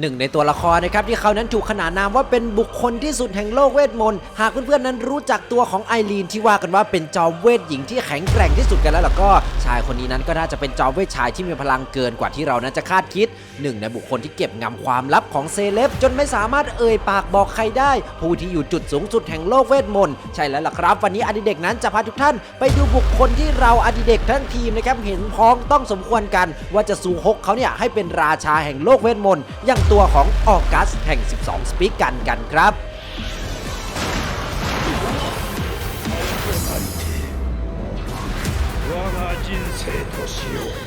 หนึ่งในตัวละครนะครับที่เขานั้นถูกขนานนามว่าเป็นบุคคลที่สุดแห่งโลกเวทมนต์หากเพื่อนๆนั้นรู้จักตัวของไอรีนที่ว่ากันว่าเป็นจอมเวทหญิงที่แข็งแกร่งที่สุดกันแล้วล่ะก็ชายคนนี้นั้นก็น่าจะเป็นจอมเวทชายที่มีพลังเกินกว่าที่เรานั้นจะคาดคิดหนึ่งในบุคคลที่เก็บงำความลับของเซเลบจนไม่สามารถเอ่ยปากบอกใครได้ ผู้ที่อยู่จุดสูงสุดแห่งโลกเวทมนต์ใช่แล้วล่ะครับ วันนี้อดิเด็กนั้นจะพาทุกท่าน ไปดูบุคคลที่เราอดิเด็กทั้งทีมนะครับเห็นพ้องต้องสมควรกัน ว่าจะสู่ฮกเขาเนี่ยให้เป็นราชาแห่งโลกเวทมนต์อย่าตัวของออกัสแห่ง 12 สปีกกันกันครับ 我が人生としよう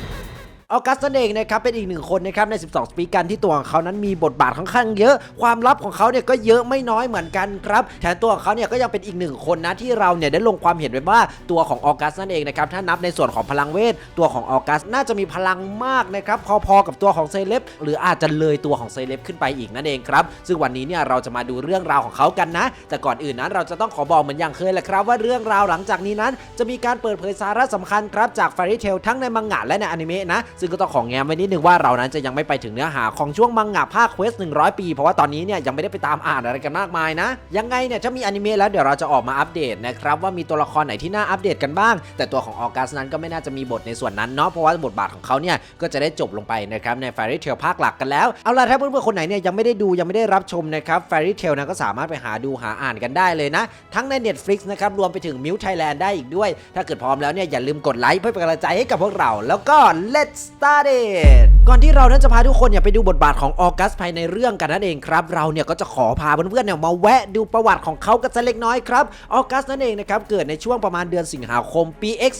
ออกัสนั่นเองนะครับเป็นอีกหนึ่งคนนะครับใน 12 สปีกันที่ตัวของเขานั้นมีบทบาทค่อนข้างเยอะ ความลับของเขาเนี่ยก็เยอะไม่น้อยเหมือนกันครับแถมตัวของเขาเนี่ยก็ยังเป็นอีกหนึ่งคนนะที่เราเนี่ยได้ลงความเห็นไว้ว่าตัวของออกัสนั่นเองนะครับถ้านับในส่วนของพลังเวทตัวของออกัสน่าจะมีพลังมากนะครับพอๆกับตัวของเซเลบหรืออาจจะเลยตัวของเซเลบขึ้นไปอีกนั่นเองครับซึ่งวันนี้เนี่ยเราจะมาดูเรื่องราวของเขากันนะ แต่ก่อนอื่นนั้นเราจะต้องขอบอกเหมือนอย่างเคยแหละครับว่าเรื่องราวหลังจากนี้นั้น จะมีการเปิดเผยสาระสำคัญครับจากฟรีเทลทั้งในมังงะและในอนิเมะนะซึ่งก็ต้องของแง้มไว้นิดนึงว่าเรานั้นจะยังไม่ไปถึงเนื้อหาของช่วงมังงะภาคเควส100 ปี เพราะว่าตอนนี้เนี่ยยังไม่ได้ไปตามอ่านอะไรกันมากมายนะ ยังไงเนี่ยถ้ามีอนิเมะแล้วเดี๋ยวเราจะออกมาอัปเดตนะครับว่ามีตัวละครไหนที่น่าอัปเดตกันบ้าง แต่ตัวของออกัสนั้นก็ไม่น่าจะมีบทในส่วนนั้นเนาะเพราะว่าบทบาทของเขาเนี่ยก็จะได้จบลงไปนะครับใน Fairy Tail ภาคหลักกันแล้วเอาล่ะถ้าเพื่อนๆคนไหนเนี่ยยังไม่ได้ดูยังไม่ได้รับชมนะครับ Fairy Tail นั้นก็สามารถไปหาดูหาอ่านกันได้เลยนะ ทั้งใน Netflix นะครับรวมไปถึง Mute Thailand ได้อีกด้วย ถ้าเกิดพร้อมแล้วเนี่ยอย่าลืมกดไลค์เพื่อเป็นกำลังใจให้กับพวกเรา แล้วก็ let's start it ก่อนที่เรานั้นจะพาทุกคนเนี่ยไปดูบทบาทของออกัสภายในเรื่องกันนั่นเองครับ เราเนี่ยก็จะขอพาเพื่อนๆเนี่ยมาแวะดูประวัติของเขากันสักเล็กน้อยครับออกัสนั่นเองนะครับเกิดในช่วงประมาณเดือนสิงหาคมปี X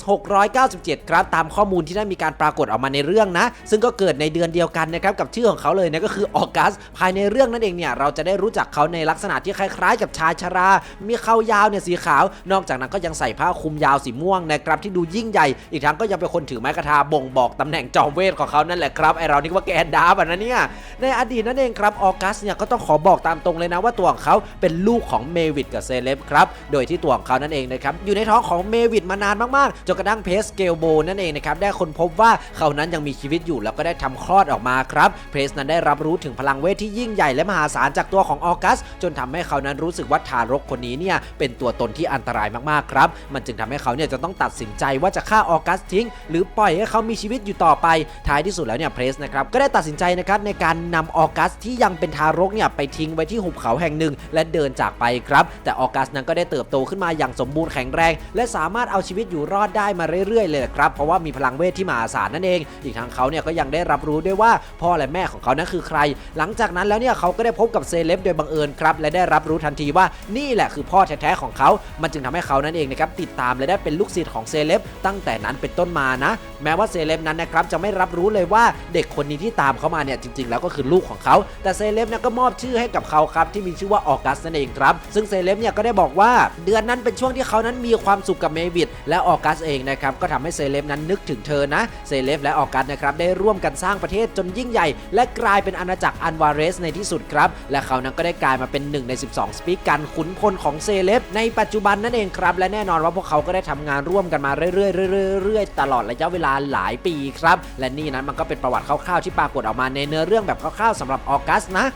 697 ครับตามข้อมูลที่ได้มีการปรากฏออกมาในเรื่องนะ ซึ่งก็เกิดในเดือนเดียวกันนะครับกับชื่อของเขาเลยนะก็คือออกัส ภายในเรื่องนั่นเองเนี่ยเราจะได้รู้จักเขาในลักษณะที่คล้ายๆ กับชายชรา มีเขายาวเนี่ยสีขาว นอกจากนั้นก็ยังใส่ผ้าคลุมยาวสีม่วงนะครับที่ดูยิ่งใหญ่ อีกทั้งก็ยังเป็นคนถือไม้กระทาบ่งบอกตำแหน่งจอมเวทของเขานั่นแหละครับไอเรานี่ว่าแกนดาบอะนะเนี่ยในอดีตนั่นเองครับออกัสเนี่ยก็ต้องขอบอกตามตรงเลยนะว่าตัวของเขาเป็นลูกของเมวิดกับเซเลบครับโดยที่ตัวของเขานั่นเองนะครับอยู่ในท้องของเมวิดมานานมากๆจนกระทั่งเพสเกลโบนั่นเองนะครับได้คนพบว่าเขานั้นยังมีชีวิตอยู่แล้วก็ได้ทำคลอดออกมาครับเพสนั้นได้รับรู้ถึงพลังเวทที่ยิ่งใหญ่และมหาศาลจากตัวของออกัส จนทำให้เขานั้นรู้สึกว่าทารกคนนี้เนี่ยเป็นตัวตนที่อันตรายมากๆครับมันจึงทำให้เขาเนี่ยจะต้องตัดสินใจว่าจะฆ่าออกัสทิ้ง หรือปล่อยให้เขามีชีวิตอยู่ต่อไปท้ายที่สุดแล้วเนี่ยเพรสนะครับก็ได้ตัดสินใจนะครับในการนำออกัสที่ยังเป็นทารกเนี่ยไปทิ้งไว้ที่หุบเขาแห่งหนึ่ง และเดินจากไปครับแต่ออกัสนั้นก็ได้เติบโตขึ้นมาอย่างสมบูรณ์แข็งแรง และสามารถเอาชีวิตอยู่รอดได้มาเรื่อยๆเลยครับเพราะว่ามีพลังเวทที่มหาศาลนั่นเอง อีกทั้งเขาเนี่ยก็ยังได้รับรู้ด้วยว่าพ่อและแม่ของเขานั้นคือใคร หลังจากนั้นแล้วเนี่ยเขาก็ได้พบกับเซเลบโดยบังเอิญครับและได้รับรู้ทันทีว่านี่แหละคือพ่อแท้ๆของเขา มันจึงทำให้เขานั่นเองนะครับติดตามและได้เป็นลูกศิษย์ของเซเลบตั้งแต่นั้นเป็นต้นมานะ แม้ว่าเซเลบนั้นนะครับจะไม่รับรู้เลยว่าเด็กคนนี้ที่ตามเขามาเนี่ยจริง ๆ แล้วก็คือลูกของเขา แต่เซเลบเนี่ยก็มอบชื่อให้กับเขาครับที่มีชื่อว่าออกัสนั่นเองครับซึ่งเซเลบเนี่ยก็ได้บอกว่าเดือนนั้นเป็นช่วงที่เขานั้นมีความสุขกับเมวิดและออกัสเองนะครับก็ทำให้เซเลบนั้นนึกถึงเธอนะเซเลบและออกัสนะครับได้ร่วมกันสร้างประเทศจนยิ่งใหญ่ และกลายเป็นอาณาจักรอันวาเรสในที่สุดครับ และเขานั้นก็ได้กลายมาเป็นหนึ่งใน 12 สปีกกันขุนพลของเซเลบในปัจจุบันนั่นเองครับ และแน่นอนว่าพวกเขาก็ได้ทำงานร่วมกันมาเรื่อยๆเรื่อยๆตลอดระยะเวลาหลายปีครับและนี่นั้นมันก็เป็นประวัติคร่าวๆที่ปรากฏออกมาในเนื้อเรื่องแบบคร่าวๆสำหรับออกัสนะ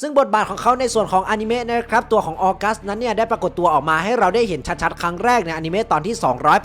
ซึ่งบทบาทของเขาในส่วนของอนิเมะนะครับตัวของออกัสนั้นเนี่ยได้ปรากฏตัวออกมาให้เราได้เห็นชัดๆ ครั้งแรกในอนิเมะตอนที่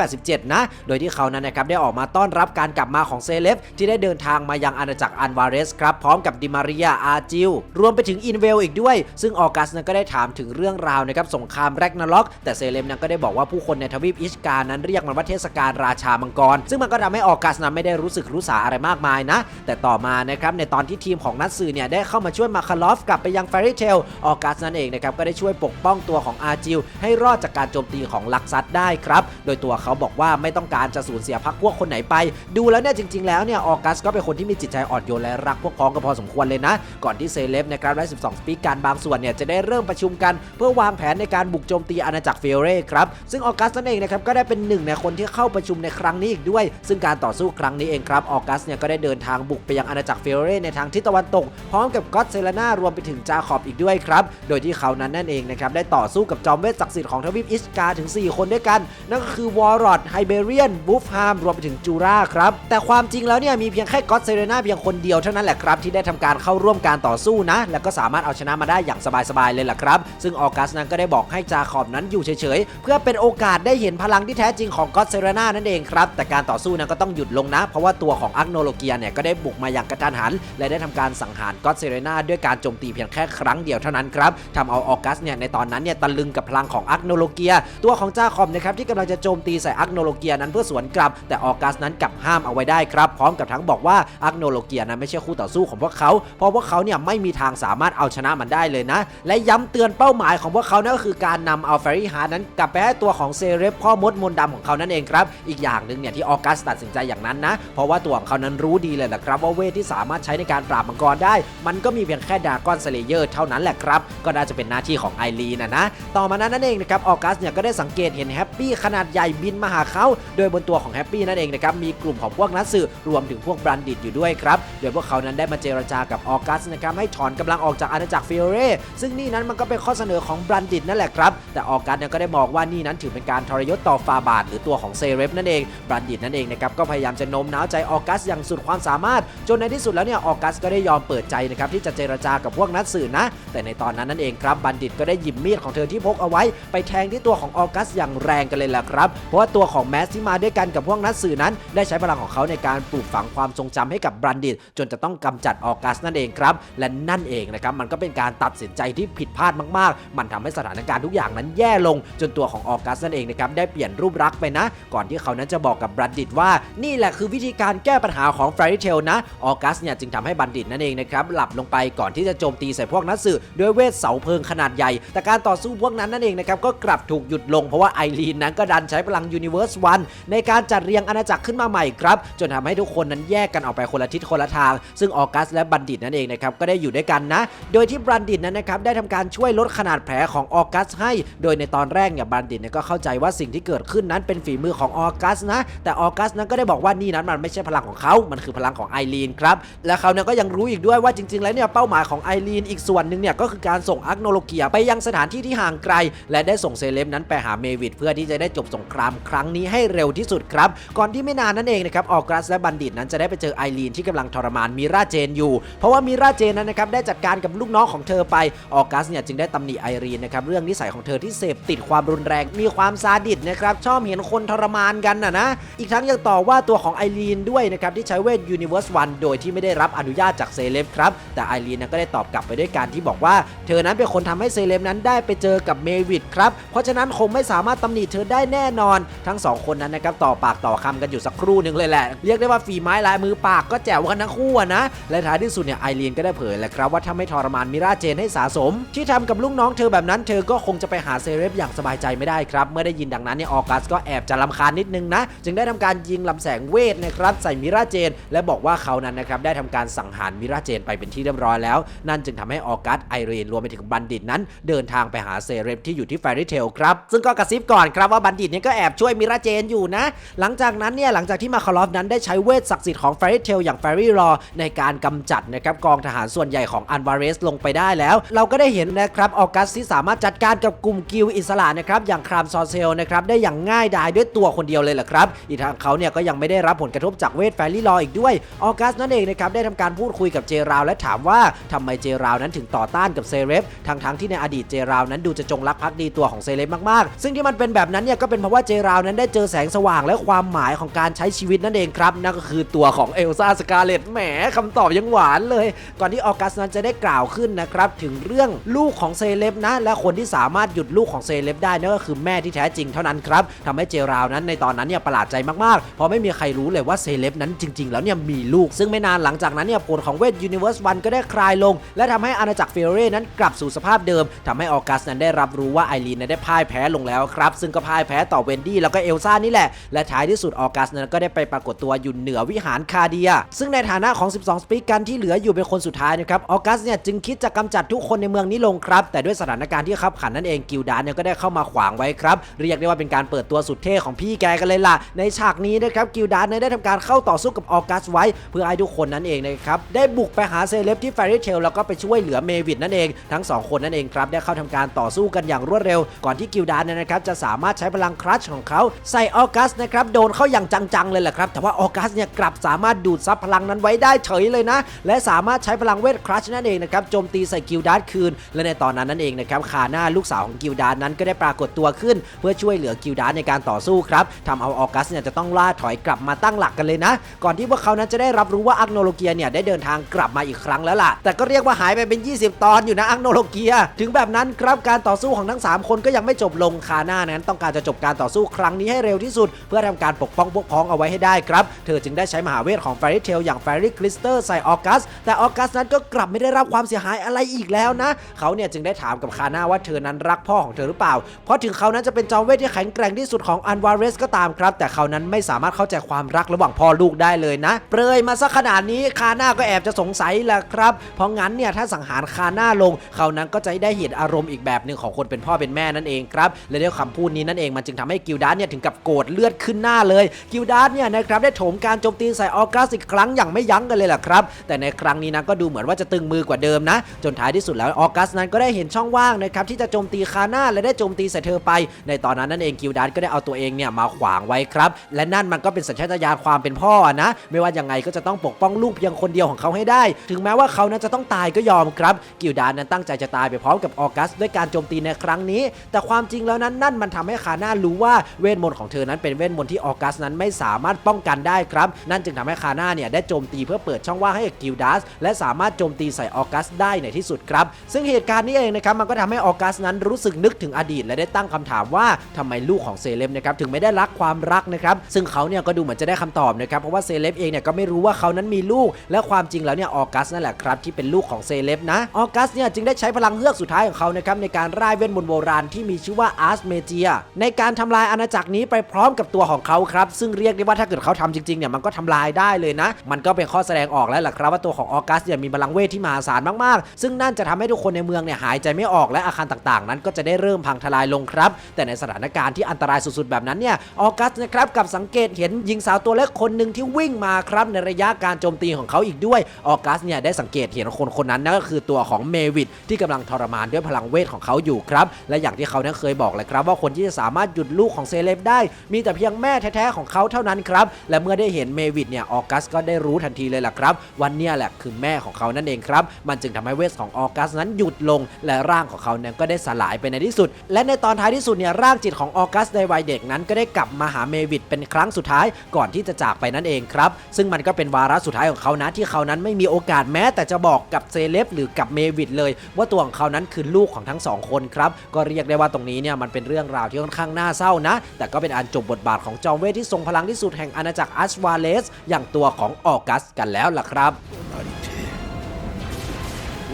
287 นะ โดยที่เขานั้นนะครับได้ออกมาต้อนรับการกลับมาของเซเลบที่ได้เดินทางมายังอาณาจักรอันวาเรสครับพร้อมกับดิมาริยาอาจิลรวมไปถึงอินเวลอีกด้วย ซึ่งออกัสนั้นก็ได้ถามถึงเรื่องราวนะครับสงครามแรกนาล็อก แต่เซเลบนั้นก็ได้บอกว่าผู้คนในทวีปอิชการนั้นเรียกมันว่าเทศกาลราชามังกร ซึ่งมันก็ทำให้ออกัสนั้นไม่ได้รู้สึกรู้สาอะไรมากมายนะ แต่ต่อมานะครับในตอนที่ทีมของนัตสึเนี่ยได้เข้ามาช่วยมาคาลอฟกับไปยังแฟรี่เทลออกัสนั่นเองนะครับก็ได้ช่วยปกป้องตัวของอาจิลให้รอดจากการโจมตีของลักซัดได้ครับโดยตัวเขาบอกว่าไม่ต้องการจะสูญเสียพักพวกคนไหนไป ดูแล้วเนี่ยจริง ๆ แล้วเนี่ยออกัสก็เป็นคนที่มีจิตใจอ่อนโยนและรักพวกพ้องกันพอสมควรเลยนะ ก่อนที่เซเลบนะครับและ 12 สปีกการบางส่วนเนี่ยจะได้เริ่มประชุมกัน เพื่อวางแผนในการบุกโจมตีอาณาจักรเฟเร่ครับซึ่งออกัสนั่นเองนะครับก็ได้เป็นหนึ่งในคนที่เข้าประชุมในครั้งนี้อีกด้วย ซึ่งการต่อสู้ครั้งนี้เองครับออกัสเนี่ยก็ได้เดินทางบุกไปยังอาณาจักรเฟเร่ในทางทิศตะวันตกพร้อมกับก็อตเซเลนารวมไปถึงถึงจาขอบอีกด้วยครับ โดยที่เขานั้นนั่นเองนะครับได้ต่อสู้กับจอมเวทศักดิ์สิทธิ์ของทวีปอิสกาถึง 4 คนด้วยกัน นั่นก็คือวอร์รอดไฮเบเรียนบูฟฮามรวมไปถึงจูราครับ แต่ความจริงแล้วเนี่ยมีเพียงแค่ก็อตเซเรนาเพียงคนเดียวเท่านั้นแหละครับที่ได้ทำการเข้าร่วมการต่อสู้นะ แล้วก็สามารถเอาชนะมาได้อย่างสบายๆเลยล่ะครับ ซึ่งออกัสนั้นก็ได้บอกให้จาขอบนั้นอยู่เฉยๆเพื่อเป็นโอกาสได้เห็นพลังที่แท้จริงของก็อตเซเรนานั่นเองครับแต่การต่อสู้นั้นก็ต้องหยุดลงนะ เพราะว่าตัวของอักโนโลเกียเนี่ยก็ได้บุกมาอย่างกระทันหัน และได้ทำการสังหารก็อตเซเรนาด้วยการโจมตีเพียงแค่ครั้งเดียวเท่านั้นครับทำเอาออกัสเนี่ยในตอนนั้นเนี่ยตะลึงกับพลังของอักโนโลเกีย ตัวของจ้าคอมนะครับที่กำลังจะโจมตีใส่อักโนโลเกียนั้นเพื่อสวนกลับ แต่ออกัสนั้นกลับห้ามเอาไว้ได้ครับ พร้อมกับทั้งบอกว่าอักโนโลเกียนั้นไม่ใช่คู่ต่อสู้ของพวกเขาเพราะพวกเขาเนี่ยไม่มีทางสามารถเอาชนะมันได้เลยนะ และย้ำเตือนเป้าหมายของพวกเขานั่นก็คือการนำเอาเฟรรี่ฮาร์ดนั้นกลับไปให้ตัวของเซเรฟพ่อมดมนต์ดำของเขานั่นเองครับ อีกอย่างหนึ่งเนี่ยที่ออกัสตัดสินใจอย่างนั้นนะ เพราะว่าตัวของเขานั้นรู้ดีเลยแหละครับว่าเวทที่สามารถใช้ในการปราบมังกรได้ มันก็มีเพียงแค่ดากอนสเลเยอร์เท่านั้นแหละครับ ก็น่าจะเป็นหน้าที่ของไอรีนนะนะ ต่อมานั้นนั่นเองนะครับออกัสเนี่ยก็ได้สังเกตเห็นแฮปปี้ขนาดใหญ่บินมาหาเขา โดยบนตัวของแฮปปี้นั่นเองนะครับมีกลุ่มของพวกนักสืบรวมถึงพวกบรันดิตอยู่ด้วยครับ โดยพวกเขานั้นได้มาเจรจากับออกัสนะครับให้ถอนกำลังออกจากอาณาจักรฟิโอเรซึ่งนี่นั้นมันก็เป็นข้อเสนอของบรันดิตนั่นแหละครับแต่ออกัสเนี่ยก็ได้มองว่านี่นั้นถือเป็นการทรยศต่อฟาบาทหรือตัวของเซเรฟนั่นเองบรันดิตนั่นเองนะครับก็พยายามจะโน้มน้าวใจออกัสอย่างสุดความสามารถ จนในที่สุดแล้วเนี่ยออกัสก็ได้ยอมเปิดใจนะครับที่จะเจรจากับพวกนักสืบนะ แต่ในตอนนั้นนั่นเองครับบัณฑิตก็ได้หยิบมีดของเธอที่พกเอาไว้ ไปแทงที่ตัวของออกัสอย่างแรงกันเลยแหละครับ เพราะว่าตัวของแมสที่มาด้วยกันกับพวกนักสืบนั้น ได้ใช้พลังของเขาในการปลูกฝังความทรงจำให้กับบัณฑิต จนจะต้องกำจัดออกัสนั่นเองครับ และนั่นเองนะครับมันก็เป็นการตัดสินใจที่ผิดพลาดมากๆ มันทำให้สถานการณ์ทุกอย่างนั้นแย่ลง จนตัวของออกัสนั่นเองนะครับได้เปลี่ยนรูปลักษณ์ไปนะ ก่อนที่เขานั้นจะบอกกับบัณฑิตว่า นี่แหละคือวิธีการแก้ปัญหาของ Fairy Tail นะออกัสเนี่ยจึงทำให้บัณฑิตนั่นเองนะครับหลับลงไปก่อนที่จะโจมตีใส่พวกนักสืบด้วยเวทเสาเพลิงขนาดใหญ่ แต่การต่อสู้พวกนั้นนั่นเองนะครับก็กลับถูกหยุดลงเพราะว่าไอรีนนั้นก็ดันใช้พลัง Universe 1ในการจัดเรียงอาณาจักรขึ้นมาใหม่ครับ จนทำให้ทุกคนนั้นแยกกันออกไปคนละทิศคนละทาง ซึ่งออกัสและบัณฑิตนั่นเองนะครับก็ได้อยู่ด้วยกันนะ โดยที่บัณฑิตนั้นนะครับได้ทำการช่วยลดขนาดแผลของออกัสให้ โดยในตอนแรกเนี่ยบัณฑิตเนี่ยก็เข้าใจว่าสิ่งที่เกิดขึ้นนั้นเป็นฝีมือของออกัสนะ แต่ออกัสนั้นก็ได้บอกว่านี่นั้นมันไม่ใช่พลังของเขา มันคือพลังของไอรีนครับ และเขาเนี่ยก็ยังรู้อีกด้วยว่าจริง ๆ แล้วเนี่ยเป้าหมายของไอรีนอีกส่วนหนึ่งเนี่ยก็คือการส่งอักโนโลเกียไปยังสถานที่ที่ห่างไกล และได้ส่งเซเลบนั้นไปหาเมวิดเพื่อที่จะได้จบสงครามครั้งนี้ให้เร็วที่สุดครับ ก่อนที่ไม่นานนั่นเองนะครับออกัสและบัณฑิตนั้นจะได้ไปเจอไอรีนที่กำลังทรมานมิราเจนอยู่ เพราะว่ามิราเจนนั้นนะครับได้จัดการกับลูกน้องของเธอไปออกัสเนี่ยจึงได้ตำหนิไอรีนนะครับเรื่องนิสัยของเธอที่เสพติดความรุนแรง มีความซาดิสนะครับชอบเห็นคนทรมานกันนะนะอีกทั้งยังต่อว่าตัวของไอรีนด้วยนะครับที่ใช้เวท Universe 1โดยที่ไม่ได้รับอนุญาตจากเซเลบครับแต่ไอรีนนั้นก็ได้ตอบกลับไปด้วยการที่บอกว่า เธอนั้นเป็นคนทำให้เซเลบนั้นได้ไปเจอกับเมวิดครับ เพราะฉะนั้นคงไม่สามารถตำหนิเธอได้แน่นอน ทั้งสองคนนั้นนะครับต่อปากต่อคำกันอยู่สักครู่หนึ่งเลยแหละ เรียกได้ว่าฝีไม้ลายมือปากก็แจ๋วกันทั้งคู่นะ และท้ายที่สุดเนี่ยไอรีนก็ได้เผยแหละครับว่าถ้าไม่ทรมานมิราเจนให้สาสม ที่ทำกับลูกน้องเธอแบบนั้น เธอก็คงจะไปหาเซเลบอย่างสบายใจไม่ได้ครับ เมื่อได้ยินดังนั้นเนี่ยออกัสก็แอบจะรำคาญนิดนึงนะ จึงได้ทำการยิงลำแสงเวทนะครับใส่มิราเจน และบอกว่าเขานั้นนะครับได้ทำการสังหารมิราเจนไปเป็นที่เรียบร้อยแล้วนั่นจึงทำให้ออกัสไอรีนรวมไปถึงบัณฑิตนั้น เดินทางไปหาเซเลบที่อยู่ที่แฟรี่เทลครับ ซึ่งก็กระซิบก่อนครับว่าบัณฑิตเนี่ยก็แอบช่วยมิราเจนอยู่นะ หลังจากนั้นเนี่ยหลังจากที่มาคาลอฟนั้นได้ใช้เวทศักดิ์สิทธิ์ของแฟรี่เทลอย่างแฟรี่รอในการกำจัดนะครับกองทหารส่วนใหญ่ของอันวาเรสลงไปได้แล้ว เราก็ได้เห็นนะครับออกัสที่สามารถจัดการกับกลุ่มกิลอิสระนะครับอย่างครามซอเซลนะครับได้อย่างง่ายดายด้วยตัวคนเดียวเลยแหละครับอีกทางเขาเนี่ยก็ยังไม่ได้รับผลกระทบจากเวทแฟรี่รออีกด้วยออกัสนั่นเองนะครับได้ทำการพูดคุยกับเจราวและถามว่าทำไมเจราวนั้นถึงต่อต้านกับเซเลบทั้งทั้งที่ในอดีตเจราวนั้นดูจะจงรักภักดีตัวของเซเลบมากๆ ซึ่งที่มันเป็นแบบนั้นเนี่ยก็เป็นเพราะว่าเจราวนั้นได้เจอแสงสว่างและความหมายของการใช้ชีวิตนั่นเองครับ นั่นก็คือตัวของเอลซ่าสกาเลตแหมคำตอบยังหวานเลย ก่อนที่ออกัสนั้นจะได้กล่าวขึ้นนะครับถึงเรื่องลูกของเซเลบนะและคนที่สามารถหยุดลูกของเซเลบได้นั่นก็คือแม่ที่แท้จริงเท่านั้นครับทำให้เจราวนั้นในตอนนั้นเนี่ยประหลาดใจมากๆ เพราะไม่มีใครรู้เลยว่าเซเลบนั้นจริง ๆ แล้วเนี่ยมีลูก ซึ่งไม่นานหลังจากนั้นเนี่ยผลของเวท Universe 1ก็ได้คลายลง และทำให้อาณาจักรเฟเรนั้นกลับสู่สภาพเดิมทำให้ออกัสนั้นได้รับรู้ว่าไอรีนนั้นได้พ่ายแพ้ลงแล้วครับ ซึ่งก็พ่ายแพ้ต่อเวนดี้แล้วก็เอลซ่านี่แหละ และท้ายที่สุดออกัสนั้นก็ได้ไปปรากฏตัวอยู่เหนือวิหารคาเดีย ซึ่งในฐานะของ 12 สปีกกันที่เหลืออยู่เป็นคนสุดท้ายนะครับออกัสเนี่ยจึงคิดจะกำจัดทุกคนในเมืองนี้ลงครับ แต่ด้วยสถานการณ์ที่ขับขันนั่นเองกิลดานเนี่ยก็ได้เข้ามาขวางไว้ครับ เรียกได้ว่าเป็นการเปิดตัวสุดเท่ของพี่แกกันเลยล่ะ ในฉากนี้นะครับกิลดานเนี่ยได้ทำการเข้าต่อสู้กับออกัสไว้ เพื่อให้ทุกคนนั้นเองนะครับได้บุกไปหาเซเลบที่แฟรี่เทลแล้วก็ไปช่วยเหลือเมวิดนั่นเอง ทั้งสองคนนั่นเองครับได้เข้าทำการต่อสู้กันอย่างรวดเร็ว ก่อนที่กิลดานเนี่ยนะครับจะสามารถใช้พลังครัชของเขาใส่ออกัสนะครับโดนเข้าอย่างจังๆเลยแหละครับ แต่ว่าออกัสเนี่ยกลับสามารถดูดซับพลังนั้นไว้ได้เฉยเลยนะ และสามารถใช้พลังเวทครัชนั่นเองนะครับโจมตีใส่กิลดานคืน และในตอนนั้นนั่นเองนะครับคาน้าลูกสาวของกิลดานนั้นก็ได้ปรากฏตัวขึ้น เพื่อช่วยเหลือกิลดานในการต่อสู้ครับทำเอาออกัสเนี่ยจะต้องล่าถอยกลับมาตั้งหลักกันเลยนะ ก่อนที่พวกเขานั้นจะได้รับรู้ว่าอักโนโลเกียเนี่ยได้เดินทางกลับมาอีกครั้งแล้วล่ะ แต่ก็เรียกว่าหายไปเป็น 20 ตอนอยู่นะอักโนโลเกีย ถึงแบบนั้นครับการต่อสู้ของทั้ง 3 คนก็ยังไม่จบลงคาหน้านั้น ต้องการจะจบการต่อสู้ครั้งนี้ให้เร็วที่สุด เพื่อทำการปกป้องพวกพ้องเอาไว้ให้ได้ครับ เธอจึงได้ใช้มหาเวทของแฟรี่เทลอย่างแฟรี่คริสเตอร์ใส่ออกัส แต่ออกัสนั้นก็กลับไม่ได้รับความเสียหายอะไรอีกแล้วนะ เขาเนี่ยจึงได้ถามกับคาหน้าว่าเธอนั้นรักพ่อของเธอหรือเปล่า เพราะถึงเขานั้นจะเป็นจอมเวทที่แข็งแกร่งที่สุดของอันวาเรสก็ตามครับ แต่เขานั้นไม่สามารถเข้าใจความรักระหว่างพ่อลูกได้เลยนะ เปรยมาซะขนาดนี้คาหน้าก็แอบจะสงสัยแหละครับ เพราะงั้นเนี่ยถ้าสังหารคาหน้าลง เขานั้นก็จะได้เห็นอารมณ์อีกแบบหนึ่งของคนเป็นพ่อเป็นแม่นั่นเองครับและด้วยคำพูดนี้นั่นเองมันจึงทำให้กิลดาร์เนี่ยถึงกับโกรธเลือดขึ้นหน้าเลยกิลดาร์เนี่ยนะครับได้โถมการโจมตีใส่ออกัสอีกครั้งอย่างไม่ยั้งกันเลยล่ะครับแต่ในครั้งนี้นะก็ดูเหมือนว่าจะตึงมือกว่าเดิมนะ จนท้ายที่สุดแล้วออกัสนั้นก็ได้เห็นช่องว่างนะครับที่จะโจมตีคาหน้าและได้โจมตีใส่เธอไป ในตอนนั้นนั่นเองกิลดาร์ก็ได้เอาตัวเองเนี่ยมาขวางไว้ครับและนั่นมันก็เป็นสัญชาตญาณความเป็นพ่อนะ ไม่ว่ายังไงก็จะต้องปกป้องลูกเพียงคนเดียวของเขาให้ได้ ถึงแม้ว่าเขานั้นจะต้องตายก็ยอมครับ กิลดานั้นตั้งใจจะตายไปพร้อมกับออกัส ด้วยการโจมตีในครั้งนี้ แต่ความจริงแล้วนั้นนั่นมันทำให้คาน้ารู้ว่าเวทมนต์ของเธอนั้นเป็นเวทมนต์ที่ออกัสนั้นไม่สามารถป้องกันได้ครับ นั่นจึงทำให้คาน้าเนี่ยได้โจมตีเพื่อเปิดช่องว่างให้กับกิลดัสและสามารถโจมตีใส่ออกัสได้ในที่สุดครับ ซึ่งเหตุการณ์นี้เองนะครับมันก็ทำให้ออกัสนั้นรู้สึกนึกถึงอดีต และได้ตั้งคำถามว่าทำไมลูกของเซเลบนะครับถึงไม่ได้รักความรักนะครับซึ่งเขาเนี่ยก็ดูเหมือนจะได้คำตอบนะครับเพราะว่าเซเลบเองเนี่ยก็ไม่รู้ว่าเขานั้นมีลูก และความจริงแล้วเนี่ยออกัสนั่นแหละครับที่เป็นลูกของเซเลบนะ ออกัสเนี่ยจึงได้ใช้พลังเฮือกสุดท้ายของเขานะครับในการร่ายเวทมนต์โบราณที่มีชื่อว่าอาร์สเมเจียในการทำลายอาณาจักรนี้ไปพร้อมกับตัวของเขาครับ ซึ่งเรียกได้ว่าถ้าเกิดเขาทำจริงๆเนี่ยมันก็ทำลายได้เลยนะ มันก็เป็นข้อแสดงออกแล้วล่ะครับว่าตัวของออกัสเนี่ยมีพลังเวทที่มหาศาลมากๆ ซึ่งนั่นจะทำให้ทุกคนในเมืองเนี่ยหายใจไม่ออกและอาคารต่างๆ นั้นก็จะได้เริ่มพังทลายลงครับ แต่ในสถานการณ์ที่อันตรายสุดๆแบบนั้นเนี่ยออกัสนะครับกับสังเกตเห็นหญิงสาวตัวเล็กคนหนึ่งที่วิ่งมาครับในระยะการโจมตีของเขาอีกด้วยออกัสเนี่ยได้สังเกตเห็นคนคนนั้นนั่นก็คือตัวของเมวิดที่กำลังทรมานด้วยพลังเวทของเขาอยู่ครับ และอย่างที่เขานั้นเคยบอกเลยครับว่าคนที่จะสามารถหยุดลูกของเซเลบได้ มีแต่เพียงแม่แท้ๆของเขาเท่านั้นครับ และเมื่อได้เห็นเมวิดเนี่ยออกัสก็ได้รู้ทันทีเลยล่ะครับวันนี้แหละคือแม่ของเขานั่นเองครับ มันจึงทำให้เวทของออกัสนั้นหยุดลง และร่างของเขาเนี่ยก็ได้สลายไปในที่สุด และในตอนท้ายที่สุดเนี่ยร่างจิตของออกัสในวัยเด็กนั้นก็ได้กลับมาหาเมวิดเป็นครั้งสุดท้ายก่อนที่จะจากไปนั่นเองครับ ซึ่งมันก็เป็นวาระสุดท้ายของเขานะที่เขานั้นไม่มีโอกาสแม้แต่จะบอกกับเซเลเล็บหรือกับเมวิดเลย ว่าตัวของเขานั้นคือลูกของทั้งสองคนครับก็เรียกได้ว่าตรงนี้เนี่ยมันเป็นเรื่องราวที่ค่อนข้างน่าเศร้านะ แต่ก็เป็นอันจบบทบาทของจอมเวทที่ทรงพลังที่สุดแห่งอาณาจักรอัชวาเลส อย่างตัวของออกัสกันแล้วล่ะครับ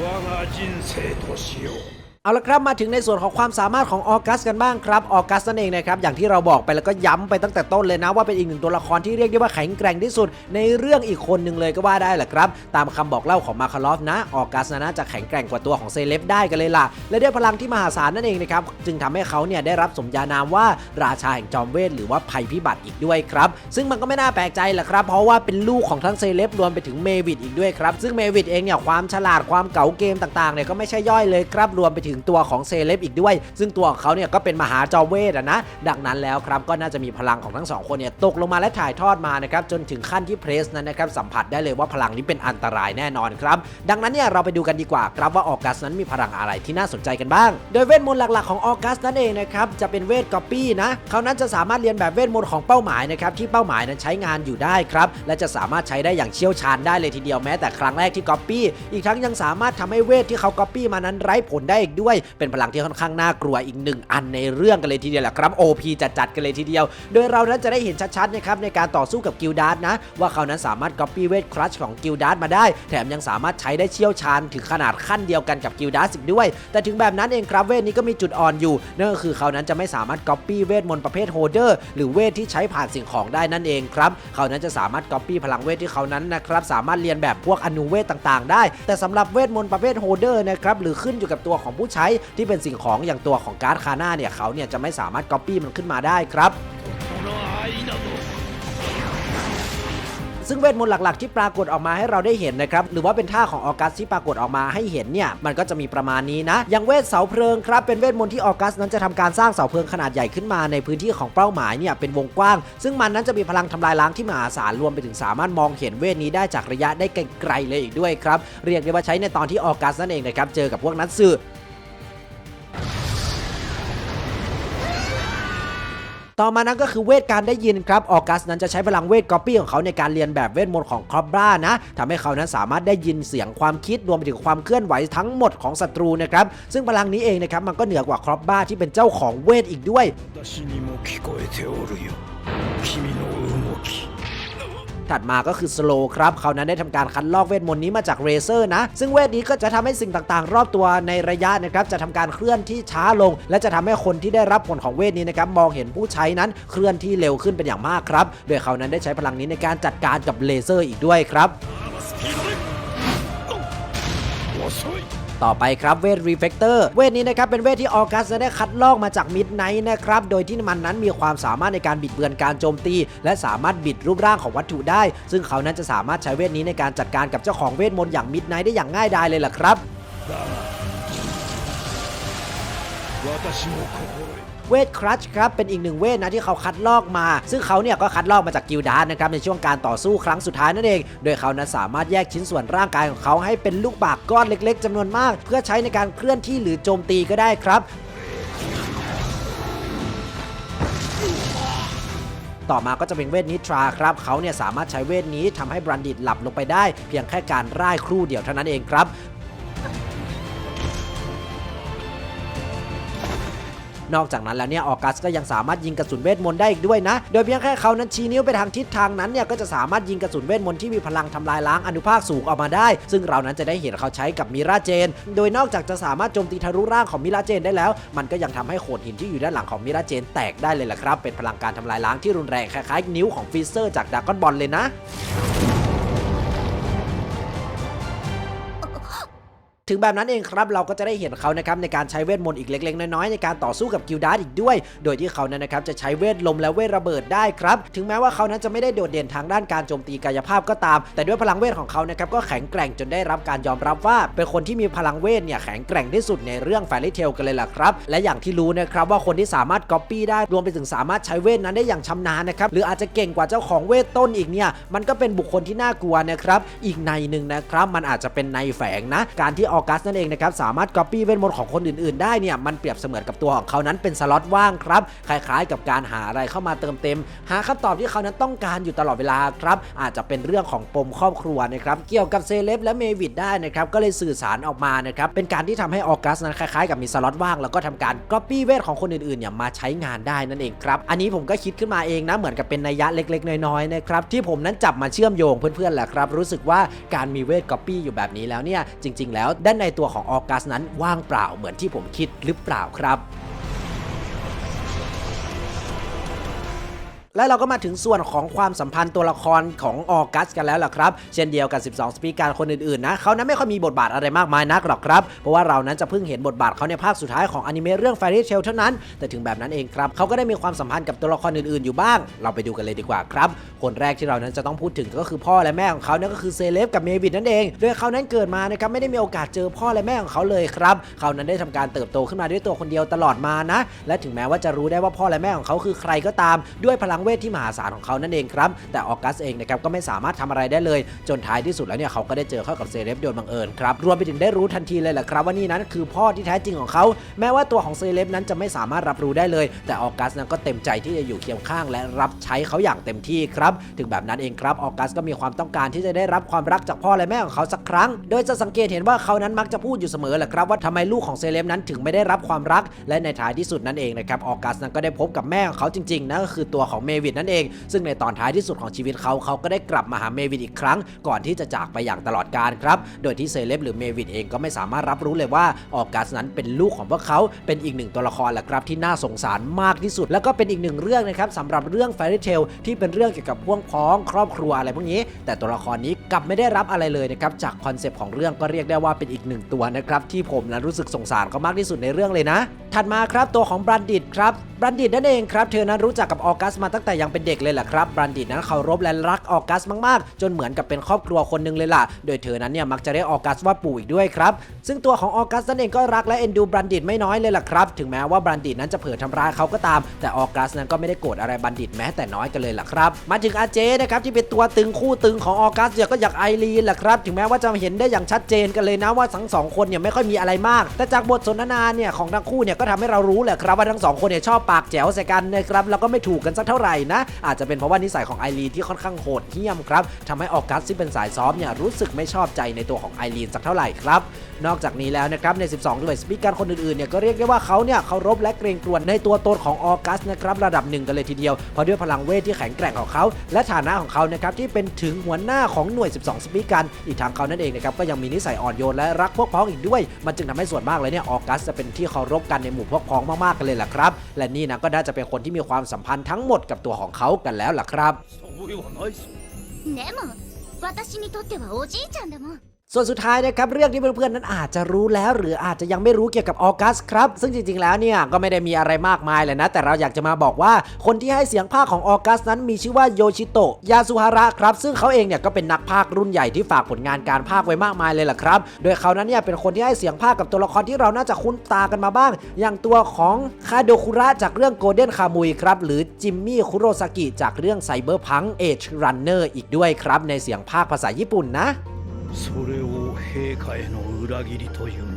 我が人生としよ เอาละครับมาถึงในส่วนของความสามารถของออกัสกันบ้างครับออกัสนั่นเองนะครับอย่างที่เราบอกไปแล้วก็ย้ำไปตั้งแต่ต้นเลยนะว่าเป็นอีกหนึ่งตัวละครที่เรียกได้ว่าแข็งแกร่งที่สุด ในเรื่องอีกคนหนึ่งเลยก็ว่าได้แหละครับตามคำบอกเล่าของมาคาลอฟนะออกัสนะน่าจะแข็งแกร่งกว่าตัวของเซเลบได้กันเลยล่ะและด้วยพลังที่มหาศาลนั่นเองนะครับจึงทำให้เขาเนี่ยได้รับสมญานามว่าราชาแห่งจอมเวทหรือว่าภัยพิบัติอีกด้วยครับซึ่งมันก็ไม่น่าแปลกใจแหละครับเพราะว่าเป็นลูกของทั้งเซเลบรวมไปถึงเมวิดอีกด้วยครับซึ่งเมวิดเองเนี่ยความฉลาดความเก๋าเกมต่างๆเนี่ยก็ไม่ใช่ย่อยเลยครับรวมไปถึงตัวของเซเลบอีกด้วย ซึ่งตัวของเขาเนี่ยก็เป็นมหาจอมเวทนะ ดังนั้นแล้วครับก็น่าจะมีพลังของทั้งสองคนเนี่ยตกลงมาและถ่ายทอดมานะครับจนถึงขั้นที่เพรสนั้นนะครับสัมผัสได้เลยว่าพลังนี้เป็นอันตรายแน่นอนครับดังนั้นเนี่ยเราไปดูกันดีกว่าครับว่าออกัสนั้นมีพลังอะไรที่น่าสนใจกันบ้าง โดยเวทมนต์หลักๆของออกัสนั่นเองนะครับจะเป็นเวทก๊อปปี้นะเขานั้นจะสามารถเรียนแบบเวทมนต์ของเป้าหมายนะครับที่เป้าหมายนั้นใช้งานอยู่ได้ครับและจะสามารถใช้ได้อย่างเชี่ยวชาญได้เลยทีเดียวแม้แต่ครั้งแรกที่ก๊อปปี้อีกทั้งยังสามารถทำให้เวทที่เขาก๊อปปี้มานั้นไร้ผลได้อีกด้วยเป็นพลังที่ค่อนข้างน่ากลัวอีกหนึ่งอันในเรื่องกันเลยทีเดียวแหละครับ OP จัดจัดๆกันเลยทีเดียว โดยเรานั้นจะได้เห็นชัดๆนะครับในการต่อสู้กับกิลดาร์นะ ว่าเขานั้นสามารถก๊อปปี้เวทครัชของกิลดาร์มาได้ แถมยังสามารถใช้ได้เชี่ยวชาญถึงขนาดขั้นเดียวกันกับกิลดาร์ดอีกด้วย แต่ถึงแบบนั้นเองครับเวทนี้ก็มีจุดอ่อนอยู่นั่นก็คือเขานั้นจะไม่สามารถก๊อปปี้เวทมนต์ประเภทโฮเดอร์หรือเวทที่ใช้ผ่านสิ่งของได้นั่นเองครับเขานั้นจะสามารถก๊อปปี้พลังเวทที่เขานั้นนะครับสามารถเรียนแบบพวกอนุเวทต่างๆ ได้ แต่สำหรับเวทมนต์ประเภทโฮเดอร์นะครับหรือขึ้นอยู่กับตัวของผู้ใช้ที่เป็นสิ่งของอย่างตัวของการ์ดคาน่าเนี่ยเขาเนี่ยจะไม่สามารถก๊อปปี้มันขึ้นมาได้ครับซึ่งเวทมนต์หลักๆที่ปรากฏออกมาให้เราได้เห็นนะครับหรือว่าเป็นท่าของออกัสที่ปรากฏออกมาให้เห็นเนี่ยมันก็จะมีประมาณนี้นะอย่างเวทเสาเพลิงครับเป็นเวทมนต์ที่ออกัสนั้นจะทำการสร้างเสาเพลิงขนาดใหญ่ขึ้นมาในพื้นที่ของเป้าหมายเนี่ยเป็นวงกว้าง ซึ่งมันนั้นจะมีพลังทำลายล้างที่มหาศาลรวมไปถึงสามารถมองเห็นเวทนี้ได้จากระยะได้ไกลๆเลยอีกด้วยครับเรียกได้ว่าใช้ในตอนที่ออกัสนั่นเองนะครับเจอกับพวกนักสืบ ต่อมานั้นก็คือเวทการได้ยินครับ ออกัสนั้นจะใช้พลังเวทก๊อปปี้ของเขาในการเรียนแบบเวทมนต์ของครอบรานะทำให้เขานั้นสามารถได้ยินเสียงความคิดรวมไปถึงความเคลื่อนไหวทั้งหมดของศัตรูนะครับ ซึ่งพลังนี้เองนะครับมันก็เหนือกว่าครอบบ้าที่เป็นเจ้าของเวทอีกด้วย 私にも聞こえておるよ君の動き ถัดมาก็คือสโลครับเขานั้นได้ทำการคัดลอกเวทมนต์นี้มาจากเรเซอร์นะ ซึ่งเวทนี้ก็จะทำให้สิ่งต่างๆ รอบตัวในระยะนะครับจะทำการเคลื่อนที่ช้าลง และจะทำให้คนที่ได้รับผลของเวทนี้นะครับมองเห็นผู้ใช้นั้นเคลื่อนที่เร็วขึ้นเป็นอย่างมากครับ โดยเขานั้นได้ใช้พลังนี้ในการจัดการกับเลเซอร์อีกด้วยครับ ต่อไปครับเวทรีเฟกเตอร์เวทนี้นะครับเป็นเวทที่ออกัสได้คัดลอกมาจากมิดไนท์นะครับโดยที่มันนั้นมีความสามารถในการบิดเบือนการโจมตี และสามารถบิดรูปร่างของวัตถุได้ ซึ่งเขานั้นจะสามารถใช้เวทนี้ในการจัดการกับเจ้าของเวทมนต์อย่างมิดไนท์ได้อย่างง่ายดายเลยล่ะครับ เวทครัชครับเป็นอีกหนึ่งเวทนะที่เขาคัดลอกมา ซึ่งเขาเนี่ยก็คัดลอกมาจากกิลดาร์นะครับในช่วงการต่อสู้ครั้งสุดท้ายนั่นเอง โดยเขานั้นสามารถแยกชิ้นส่วนร่างกายของเขาให้เป็นลูกบากก้อนเล็ก ๆจำนวนมาก เพื่อใช้ในการเคลื่อนที่หรือโจมตีก็ได้ครับต่อมาก็จะเป็นเวทนิทราครับเขาเนี่ยสามารถใช้เวทนี้ทำให้บรันดิตหลับลงไปได้ เพียงแค่การร่ายครู่เดียวเท่านั้นเองครับ นอกจากนั้นแล้วเนี่ยออกัสก็ยังสามารถยิงกระสุนเวทมนต์ได้อีกด้วยนะ โดยเพียงแค่เขานั้นชี้นิ้วไปทางทิศทางนั้นเนี่ยก็จะสามารถยิงกระสุนเวทมนต์ที่มีพลังทำลายล้างอนุภาคสูงออกมาได้ ซึ่งเรานั้นจะได้เห็นเขาใช้กับมิราเจน โดยนอกจากจะสามารถโจมตีทะลุร่างของมิราเจนได้แล้ว มันก็ยังทำให้โขดหินที่อยู่ด้านหลังของมิราเจนแตกได้เลยล่ะครับ เป็นพลังการทำลายล้างที่รุนแรงคล้ายๆนิ้วของฟิเซอร์จากดากอนบอลเลยนะ ถึงแบบนั้นเองครับเราก็จะได้เห็นเขานะครับในการใช้เวทมนต์อีกเล็ก ๆ น้อยๆในการต่อสู้กับกิลดาร์อีกด้วย โดยที่เขานั้นนะครับจะใช้เวทลมและเวทระเบิดได้ครับถึงแม้ว่าเขานั้นจะไม่ได้โดดเด่นทางด้านการโจมตีกายภาพก็ตาม แต่ด้วยพลังเวทของเขานะครับก็แข็งแกร่งจนได้รับการยอมรับว่า เป็นคนที่มีพลังเวทเนี่ยแข็งแกร่งที่สุดในเรื่องแฟรี่เทลกันเลยล่ะครับและอย่างที่รู้นะครับว่าคนที่สามารถก๊อปปี้ได้รวมไปถึงสามารถใช้เวทนั้นได้อย่างชำนาญนะครับหรืออาจจะเก่งกว่าเจ้าของเวทต้นอีกเนี่ยมันก็เป็นบุคคลที่น่ากลัวนะครับอีกในหนึ่งนะครับมันอาจจะเป็นในแฝงนะการที่อออกัสนั่นเองนะครับสามารถก๊อปปี้เวทมนต์ของคนอื่นๆได้เนี่ยมันเปรียบเสมือนกับตัวของเขานั้นเป็นสล็อตว่างครับคล้ายๆ กับการหาอะไรเข้ามาเติมเต็ม หาคำตอบที่เขานั้นต้องการอยู่ตลอดเวลาครับอาจจะเป็นเรื่องของปมครอบครัวนะครับเกี่ยวกับเซเลบและเมวิดได้นะครับก็เลยสื่อสารออกมานะครับเป็นการที่ทำให้ออกัสนั้นคล้ายๆ กับมีสล็อตว่างแล้วก็ทำการก๊อปปี้เวทของคนอื่นๆเนี่ยมาใช้งานได้นั่นเองครับอันนี้ผมก็คิดขึ้นมาเองนะเหมือนกับเป็นนัยยะเล็กๆ น้อยๆนะครับที่ผมนั้นจับมาเชื่อมโยงเพื่อนๆแหละครับรู้สึกว่าการมีเวทก๊อปปี้อยู่แบบนี้แล้วเนี่ยจริง ๆ แล้วด้านในตัวของออกัสนั้นว่างเปล่าเหมือนที่ผมคิดหรือเปล่าครับ และเราก็มาถึงส่วนของความสัมพันธ์ตัวละครของออกัสกันแล้วล่ะครับ เช่นเดียวกับ 12 สปีการคนอื่นๆนะเขานั้นไม่ค่อยมีบทบาทอะไรมากมายนักหรอกครับ เพราะว่าเรานั้นจะเพิ่งเห็นบทบาทเขาในภาคสุดท้ายของอนิเมะเรื่อง Fairy Tail เท่านั้น แต่ถึงแบบนั้นเองครับเขาก็ได้มีความสัมพันธ์กับตัวละครอื่นๆอยู่บ้าง เราไปดูกันเลยดีกว่าครับ คนแรกที่เรานั้นจะต้องพูดถึงก็คือพ่อและแม่ของเขานั่นก็คือเซเลบกับเมวิดนั่นเองโดยเขานั้นเกิดมานะครับไม่ได้มีโอกาสเจอพ่อและแม่ของเขาเลยครับเขานั้นได้ทำการเติบโตขึ้นมาด้วยตัวคนเดียวตลอดมานะ และถึงแม้ว่าจะรู้ได้ว่าพ่อและแม่ของเขาคือใครก็ตามด้วยพลังเวทที่มหาศาลของเขานั่นเองครับ แต่ออกัสเองนะครับก็ไม่สามารถทำอะไรได้เลย จนท้ายที่สุดแล้วเนี่ยเขาก็ได้เจอเข้ากับเซเลบโดยบังเอิญครับ รวมไปถึงได้รู้ทันทีเลยแหละครับว่านี่นั้นคือพ่อที่แท้จริงของเขา แม้ว่าตัวของเซเลบนั้นจะไม่สามารถรับรู้ได้เลย แต่ออกัสนั้นก็เต็มใจที่จะอยู่เคียงข้าง และรับใช้เขาอย่างเต็มที่ครับ ถึงแบบนั้นเองครับออกัสก็มีความต้องการที่จะได้รับความรักจากพ่อและแม่ของเขาสักครั้ง โดยจะสังเกตเห็นว่าเขานั้นมักจะพูดอยู่เสมอแหละครับว่าทำไมลูกของเซเลบนั้นถึงไม่ได้รับความรัก และในท้ายที่สุดนั่นเองนะครับออกัสนั้นก็ได้พบกับแม่ของเขาจริงๆนั่นก็คือตัวของเมวิดนั่นเอง ซึ่งในตอนท้ายที่สุดของชีวิตเขาเขาก็ได้กลับมาหาเมวิดอีกครั้ง ก่อนที่จะจากไปอย่างตลอดกาลครับ โดยที่เซเลบหรือเมวิดเองก็ไม่สามารถรับรู้เลยว่าออกัสนั้นเป็นลูกของพวกเขาเป็นอีกหนึ่งตัวละครแหละครับที่น่าสงสารมากที่สุด แล้วก็เป็นอีกหนึ่งเรื่องนะครับสำหรับเรื่อง Fairy Tail ที่เป็นเรื่องเกี่ยวกับพ่วงพ้องครอบครัวอะไรพวกนี้ แต่ตัวละครนี้กลับไม่ได้รับอะไรเลยนะครับจากคอนเซปต์ของเรื่องก็เรียกได้ว่าเป็นอีกหนึ่งตัวนะครับที่ผมนั้นรู้สึกสงสารเขามากที่สุดในเรื่องเลยนะ ถัดมาครับตัวของบรันดิตครับบรันดิตนั่นเองครับเธอนั้นรู้จักกับออกัสมาตั้งตั้งแต่ยังเป็นเด็กเลยแหละครับบรันดิตนั้นเคารพและรักออกัสมากๆ จนเหมือนกับเป็นครอบครัวคนหนึงเลยล่ะ โดยเธอนั้นเนี่ยมักจะเรียกออกัสว่าปู่อีกด้วยครับ ซึ่งตัวของออกัสนั่นเองก็รักและเอ็นดูบรันดิตไม่น้อยเลยล่ะครับ ถึงแม้ว่าบรันดิตนั้นจะเผลอทำร้ายเขาก็ตาม แต่ออกัสนั้นก็ไม่ได้โกรธอะไรบรันดิตแม้แต่น้อยกันเลยล่ะครับ มาถึงอาเจนะครับที่เป็นตัวตึงคู่ตึงของออกัสเนี่ยก็อยากไอรีนแหละครับถึงแม้ว่าจะเห็นได้อย่างชัดเจนกันเลยนะว่าทั้งสองคนเนี่ยไม่ค่อยมีอะไรมาก แต่จากบทสนทนาเนี่ยของทั้งคู่เนี่ยก็ทำให้เรารู้แหละครับว่าทั้งสองคนเนี่ยชอบปากแจ๋วใส่กันนะครับแล้วก็ไม่ถูกกันสักเท่าไหร่นะ อาจจะเป็นเพราะว่านิสัยของไอรีนที่ค่อนข้างโหดเหี้ยมครับทำให้ออกัสที่เป็นสายซ้อมเนี่ยรู้สึกไม่ชอบใจในตัวของไอรีนสักเท่าไหร่ครับนอกจากนี้แล้วนะครับใน 12 ด้วยสปีกเกอร์คนอื่นๆเนี่ยก็เรียกได้ว่าเขาเนี่ยเคารพและเกรงกลัวในตัวตนของออกัสนะครับระดับหนึ่งกันเลยทีเดียวเพราะด้วยพลังเวทที่แข็งแกร่งของเขา และฐานะของเขานะครับที่เป็นถึงหัวหน้าของหน่วย 12 สปีกกันอีกทางเขานั่นเองนะครับก็ยังมีนิสัยอ่อนโยนและรักพวกพ้องอีกด้วย มันจึงทำให้ส่วนมากเลยเนี่ยออกัสจะเป็นที่เคารพกันในหมู่พวกพ้องมากๆกันเลยล่ะครับ และนี่นะก็น่าจะเป็นคนที่มีความสัมพันธ์ทั้งหมดกับตัวของเขากันแล้วล่ะครับ それはないぞでも私にとってはおじいちゃんだもん ส่วนสุดท้ายนะครับเรื่องที่เพื่อนๆนั้นอาจจะรู้แล้ว หรืออาจจะยังไม่รู้เกี่ยวกับออกัสครับซึ่งจริงๆแล้วเนี่ยก็ไม่ได้มีอะไรมากมายเลยนะ แต่เราอยากจะมาบอกว่าคนที่ให้เสียงภาคของออกัสนั้นมีชื่อว่าโยชิโตะยาสุฮาระครับซึ่งเขาเองเนี่ยก็เป็นนักภาครุ่นใหญ่ที่ฝากผลงานการภาคไว้มากมายเลยล่ะครับโดยเขานั้นเนี่ยเป็นคนที่ให้เสียงภาคกับตัวละครที่เราน่าจะคุ้นตากันมาบ้าง อย่างตัวของคาโดคุระจากเรื่องโกลเด้นคามุยครับหรือจิมมี่คุโรซากิจากเรื่องไซเบอร์พังเอจรันเนอร์อีกด้วยครับในเสียงภาคภาษาญี่ปุ่นนะ それを陛下への裏切りというの。か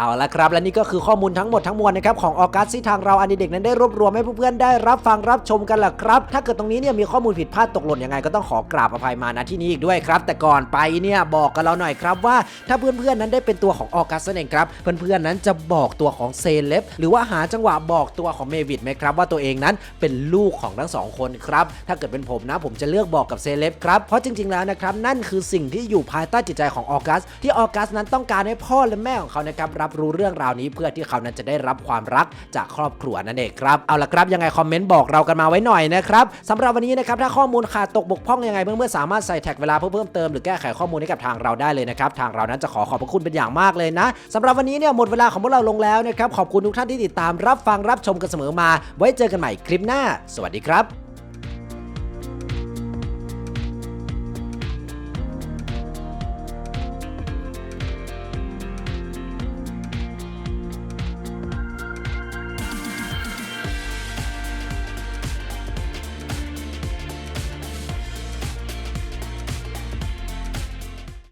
เอาละครับและนี่ก็คือข้อมูลทั้งหมดทั้งมวลนะครับของออกัสที่ทางเราอันดีเด็กนั้นได้รวบรวมให้เพื่อนๆได้รับฟังรับชมกันแหละครับ ถ้าเกิดตรงนี้เนี่ยมีข้อมูลผิดพลาดตกหล่นยังไงก็ต้องขอกราบอภัยมาณที่นี้อีกด้วยครับ แต่ก่อนไปเนี่ยบอกกันเราหน่อยครับว่า ถ้าเพื่อนๆนั้นได้เป็นตัวของออกัสนั่นเองครับเพื่อนๆนั้นจะบอกตัวของเซเลบหรือว่าหาจังหวะบอกตัวของเมวิดไหมครับว่าตัวเองนั้นเป็นลูกของทั้งสองคนครับถ้าเกิดเป็นผมนะผมจะเลือกบอกกับเซเลบครับเพราะจริงๆแล้วนะครับนั่นคือสิ่งที่อยู่ภายใต้จิตใจของออกัส ที่ออกัสนั้นต้องการให้พ่อและแม่ของเขานะครับรับรู้เรื่องราวนี้เพื่อที่เขานั้นจะได้รับความรักจากครอบครัวนั่นเองครับเอาละครับยังไงคอมเมนต์บอกเรากันมาไว้หน่อยนะครับสำหรับวันนี้นะครับถ้าข้อมูลขาดตกบกพร่องยังไงเพื่อนๆสามารถใส่แท็กเวลาเพื่อเพิ่มเติมหรือแก้ไขข้อมูลให้กับทางเราได้เลยนะครับทางเรานั้นจะขอขอบพระคุณเป็นอย่างมากเลยนะสำหรับวันนี้เนี่ยหมดเวลาของพวกเราลงแล้วนะครับขอบคุณทุกท่านที่ติดตามรับฟังรับชมกันเสมอมา ไว้เจอกันใหม่คลิปหน้า สวัสดีครับ